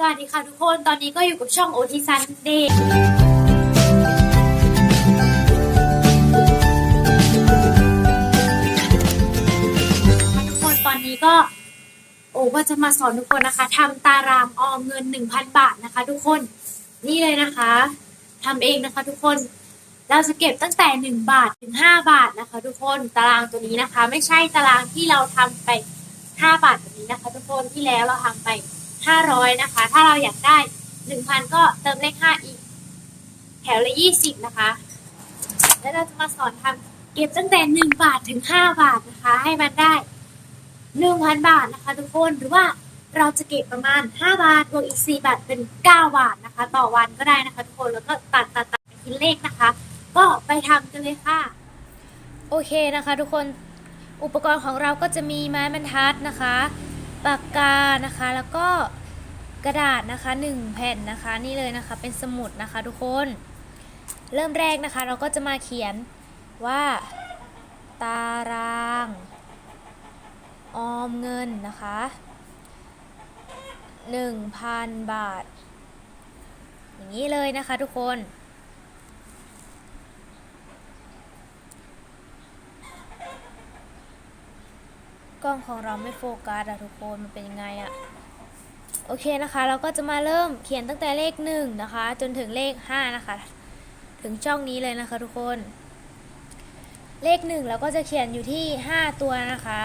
สวัสดีค่ะทุกคน ตอนนี้ก็อยู่กับช่องโอทิซันเดย์ทุกคนตอนนี้ก็ โอ้ก็จะมาสอนทุกคนนะคะทำตารางออมเงิน 1,000 บาทนะคะ ทุกคน นี่เลยนะคะทำเองนะคะ ทุกคน เราจะเก็บตั้งแต่ 1 บาทถึง 5 บาทนะคะ ทุกคน ตารางตัวนี้นะคะ ไม่ใช่ตารางที่เราทำไป 5 บาทแบบนี้นะคะ ทุกคนที่แล้วเราทำไป 500 นะคะ ถ้าเราอยากได้ 1,000 ก็เติมเลข 5 อีก แถวละ 20 นะคะ แล้วเราจะมาสอนทำเก็บตั้งแต่ 1 บาทถึง 5 บาทนะคะ ให้มันได้ 1,000 บาทนะคะทุกคน หรือว่าเราจะเก็บประมาณ 5 บาทบวกอีก 4 บาทเป็น 9 บาทนะคะ ต่อวันก็ได้นะคะทุกคน แล้วก็ตัดตัดตัดไปคิดเลขนะคะ ก็ไปทำกันเลยค่ะ โอเคนะคะ ทุกคน อุปกรณ์ของเราก็จะมีไม้บรรทัดนะคะ ปากกานะคะ แล้วก็ กระดาษนะคะ 1 แผ่นนะคะนี่เลยนะคะเป็นสมุดนะคะทุกคน เริ่มแรกนะคะเราก็จะมาเขียนว่า ตาราง ออมเงินนะคะ 1,000 บาท อย่างนี้เลยนะคะทุกคนกล้องของเราไม่โฟกัสอะทุกคนมันเป็นยังไงอะ โอเคนะคะ เราก็จะมาเริ่มเขียนตั้งแต่เลข1นะคะ จนถึงเลข5นะคะ ถึงช่องนี้เลยนะคะทุกคน เลข1เราก็จะเขียนอยู่ที่ 5 ตัวนะคะ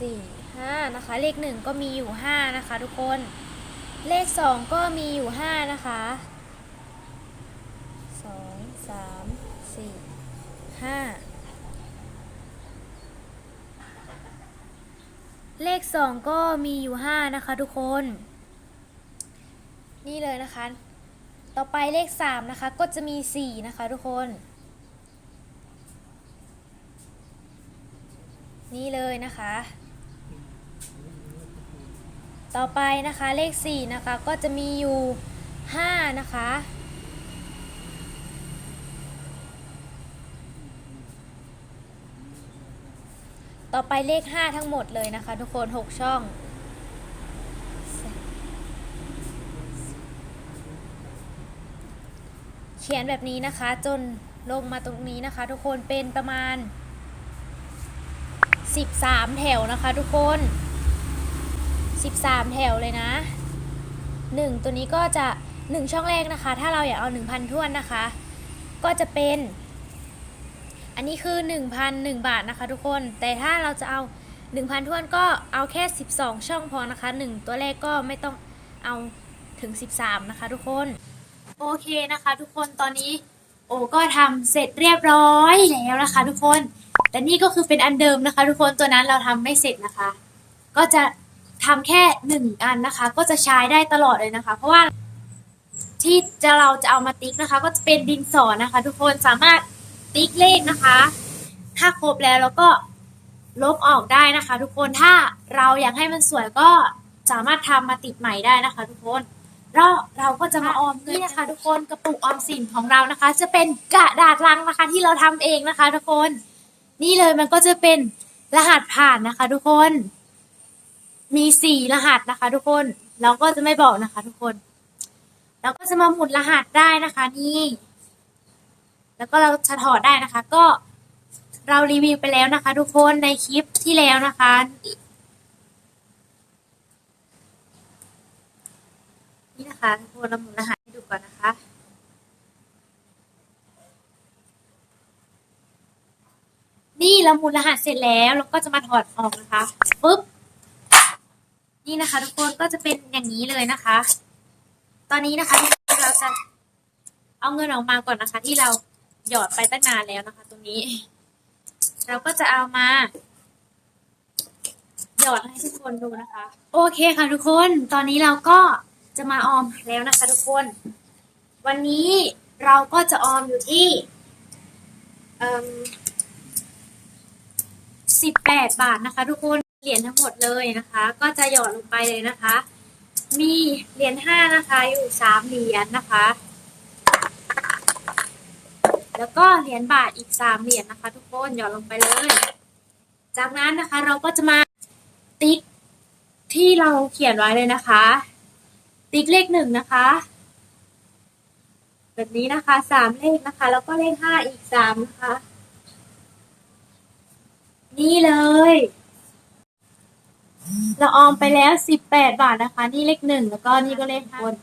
4 5นะคะ เลข 1 ก็มีอยู่ 5 นะคะ ทุกคน เลข 2 ก็มีอยู่ 5 นะคะ 2 3 4 5 เลขสองก็มีอยู่ห้านะคะทุกคน นี่เลยนะคะ ต่อไปเลขสามนะคะ ก็จะมีสี่นะคะทุกคน นี่เลยนะคะ ต่อไปนะคะเลขสี่นะคะ ก็จะมีอยู่ห้านะคะ ต่อไปเลข 5 ทั้งหมดเลยนะคะ ทุกคน 6 ช่อง เขียนแบบนี้นะคะ จนลงมาตรงนี้นะคะ ทุกคนเป็นประมาณ 13 แถวนะคะทุกคน 13 แถวเลยนะ 1 ตัวนี้ก็จะ 1 ช่องแรกนะคะ ถ้าเราอยากเอา 1,000ท้วนนะคะ ก็จะเป็น อันนี้คือ 1,001 บาทนะคะทุกคน แต่ถ้าเราจะเอา 1,000ทวนก็เอาแค่ 12 ช่องพอนะคะ 1 ตัวแรกก็ไม่ต้องเอาถึง 13 นะคะทุกคน โอเคนะคะทุกคนตอนนี้โอก็ทำเสร็จเรียบร้อยแล้วนะคะ ทุกคน แต่นี่ก็คือเป็นอันเดิมนะคะ ทุกคนตัวนั้นเราทำไม่เสร็จนะคะ ก็จะทำแค่หนึ่งอันนะคะ ก็จะใช้ได้ตลอดเลยนะคะ เพราะว่าที่จะเราจะเอามาติ๊กนะคะ ก็จะเป็นดินสอนะคะ ทุกคนสามารถ ติ๊กเลขนะคะ ถ้าครบแล้วเราก็ลบออกได้นะคะ ทุกคนถ้าเราอยากให้มันสวยก็สามารถทำมาติดใหม่ได้นะคะ ทุกคนเราเราก็จะมาออมนี่นนะคะ ทุกคนกระปุกออมสินของเรานะคะ จะเป็นกระดาษลังนะคะ ที่เราทำเองนะคะ ทุกคน นี่เลยมันก็จะเป็นรหัสผ่านนะคะ ทุกคน มีสี่รหัสนะคะ ทุกคนเราก็จะไม่บอกนะคะ ทุกคน เราก็จะมาหมุนรหัสได้นะคะ นี่ แล้วก็เราจะถอดได้นะคะ ก็เรารีวิวไปแล้วนะคะ ทุกคนในคลิปที่แล้วนะคะ นี่นะคะทุกคนเราหมุนรหัสให้ดูก่อนนะคะนี่เราหมุนรหัสเสร็จแล้วเราก็จะมาถอดออกนะคะปุ๊บนี่นะคะ ทุกคนก็จะเป็นอย่างนี้เลยนะคะ ตอนนี้นะคะเราจะเอาเงินออกมาก่อนนะคะ ที่เรา หยอดไปตั้งนานแล้วนะคะ ตรงนี้ เราก็จะเอามา หยอดให้ทุกคนดูนะคะ โอเคค่ะทุกคน ตอนนี้เราก็จะมาออมแล้วนะคะ ทุกคน วันนี้เราก็จะออมอยู่ที่สิบแปดบาทนะคะ ทุกคนเหรียญทั้งหมดเลยนะคะ ก็จะหยอดลงไปเลยนะคะ มีเหรียญห้านะคะ อยู่สามเหรียญนะคะ แล้วก็เหรียญบาทอีกสามเหรียญนะคะ ทุกคนหย่อนลงไปเลย จากนั้นนะคะเราก็จะมาติ๊กที่เราเขียนไว้เลยนะคะ ติ๊กเลขหนึ่งนะคะ แบบนี้นะคะสามเลขนะคะ แล้วก็เลขห้าอีกสามนะคะ นี่เลยเราออมไปแล้วสิบแปดบาทนะคะ นี่เลขหนึ่งแล้วก็นี่ก็เลขบน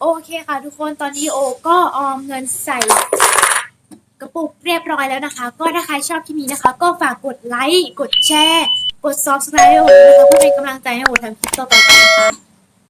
โอเคค่ะ ทุกคนตอนนี้โอก็ออมเงินใส่ ปุกเรียบร้อยแล้วนะคะ ก็ถ้าใครชอบคลิปนี้นะคะ ก็ฝากกดไลค์ กดแชร์ กด subscribe ให้โอด้วยนะคะเพื่อเป็นกำลังใจให้โอทำคลิปต่อไปนะคะ